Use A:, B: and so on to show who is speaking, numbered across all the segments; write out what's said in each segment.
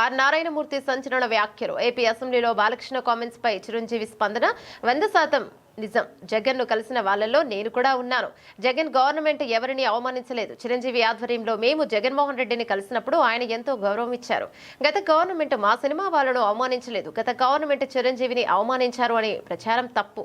A: Are Narayanamurthy సంచలన వ్యాఖ్యలు. AP అసెంబ్లీలో బాలకృష్ణ కామెంట్స్ పై చిరంజీవి స్పందన వంద శాతం నిజం. జగన్ను కలిసిన వాళ్ళలో నేను కూడా ఉన్నాను. జగన్ గవర్నమెంట్ ఎవరిని అవమానించలేదు. చిరంజీవి ఆధ్వర్యంలో మేము జగన్మోహన్ రెడ్డిని కలిసినప్పుడు ఆయన ఎంతో గౌరవం ఇచ్చారు. గత గవర్నమెంట్ మా సినిమా వాళ్ళను అవమానించలేదు. గత గవర్నమెంట్ చిరంజీవిని అవమానించారు అనే ప్రచారం తప్పు.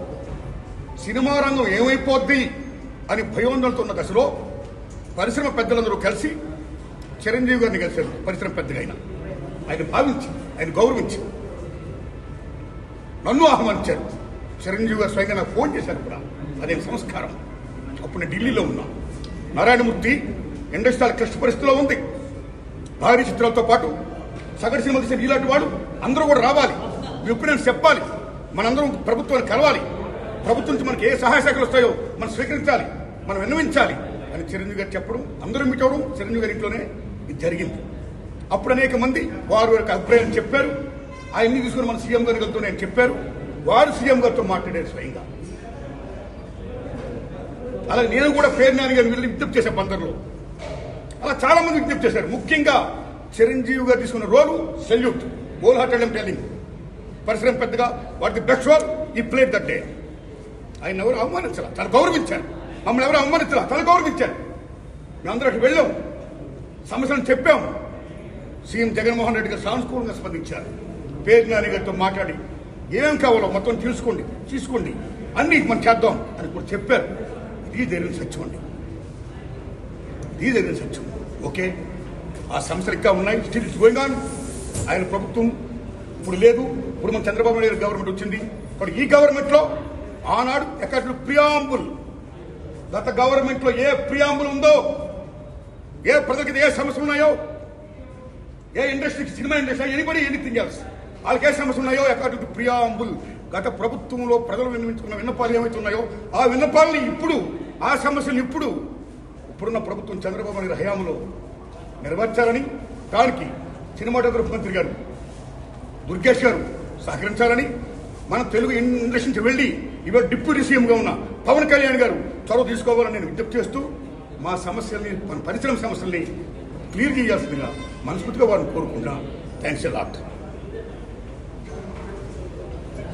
B: సినిమా రంగం ఏమైపోద్ది అని భయోందలతో ఉన్న దశలో పరిశ్రమ పెద్దలందరూ కలిసి చిరంజీవి గారిని కలిశారు. పరిశ్రమ పెద్దగా ఆయన ఆయన భావించి ఆయన గౌరవించి నన్ను ఆహ్వానించారు. చిరంజీవి గారు స్వయంగా నాకు ఫోన్ చేశారు కూడా. అదే సంస్కారం. అప్పుడు ఢిల్లీలో ఉన్నా. నారాయణమూర్తి ఇండస్ట్రియల్ క్లిష్ట పరిస్థితిలో ఉంది. భారీ చిత్రాలతో పాటు సగటు సినిమా తీసిన ఇలాంటి వాళ్ళు అందరూ కూడా రావాలి. మీ ఒపీనియన్స్ చెప్పాలి. మనందరం ప్రభుత్వాన్ని కలవాలి. ప్రభుత్వం నుంచి మనకి ఏ సహాయ శాఖలు వస్తాయో మనం స్వీకరించాలి మనం విన్నవించాలి. అని చిరంజీవి గారు చెప్పడం అందరూ మీట్ అవడం చిరంజీవి గారి ఇంట్లోనే ఇది జరిగింది. అప్పుడు అనేక మంది వారు యొక్క అభిప్రాయం చెప్పారు. అవన్నీ తీసుకుని మన సీఎం గారి గారితో నేను చెప్పారు. వారు సీఎం గారితో మాట్లాడారు స్వయంగా. అలాగే నేను కూడా పేరు నాని గారిని వెళ్ళి విజ్ఞప్తి చేసే బందర్లో అలా చాలా మంది విజ్ఞప్తి చేశారు. ముఖ్యంగా చిరంజీవి గారు తీసుకున్న role salute. Whole hearted I'm telling పరిశ్రమ పెద్దగా what the best role he played that day. ఆయన ఎవరు అవమానించాల? తను గౌరవించారు మమ్మల్ని ఎవరు అవమానించాల? తను గౌరవించారు మేమందరం అక్కడికి వెళ్ళాం. సమస్యలను చెప్పాం. సీఎం జగన్మోహన్ రెడ్డి గారు సానుకూలంగా స్పందించారు పేరు నాని గారితో మాట్లాడి ఏం కావాలో మొత్తం తీసుకోండి తీసుకోండి. అన్ని మనం చేద్దాం అని కూడా చెప్పారు. ఇది జరిగిన సత్యం అండి. ఇది జరిగిన సత్యం. ఓకే? ఆ సమస్యలు ఇంకా ఉన్నాయి. స్టిల్ ఇట్స్ గోయింగ్ ఆన్ ఆయన ప్రభుత్వం ఇప్పుడు లేదు. ఇప్పుడు మన చంద్రబాబు నాయుడు గవర్నమెంట్ వచ్చింది. ఇప్పుడు ఈ గవర్నమెంట్లో ఆనాడు ఎక్కడ ప్రియాంబుల్ గత గవర్నమెంట్లో ఏ ప్రియాంబుల్ ఉందో ఏ ప్రజలకి ఏ సమస్యలు ఉన్నాయో ఏ ఇండస్ట్రీకి cinema industry anybody anything else వాళ్ళకి ఏ సమస్యలు ఉన్నాయో అకార్డింగ్ టు ప్రియాంబుల్ గత ప్రభుత్వంలో ప్రజలు విన్నవించుకున్న విన్నపాలు ఏమైతే ఉన్నాయో ఆ విన్నపాలని ఇప్పుడు ఆ సమస్యలు ఇప్పుడు ఇప్పుడున్న ప్రభుత్వం చంద్రబాబు నాయుడు హయాంలో నెరవేర్చాలని దానికి సినిమాటోగ్రఫీ మంత్రి గారు దుర్గేష్ గారు సహకరించాలని మన తెలుగు ఇండస్ట్రీ నుంచి వెళ్ళి ఇవాళ డిప్యూటీ సీఎంగా ఉన్న పవన్ కళ్యాణ్ గారు చొరవ తీసుకోవాలని నేను విజ్ఞప్తి చేస్తూ మా సమస్యల్ని మన పరిశ్రమ సమస్యల్ని క్లియర్ చేయాల్సిందిగా మనస్ఫూర్తిగా వారిని కోరుకుంటున్నా థ్యాంక్స్ లాట్.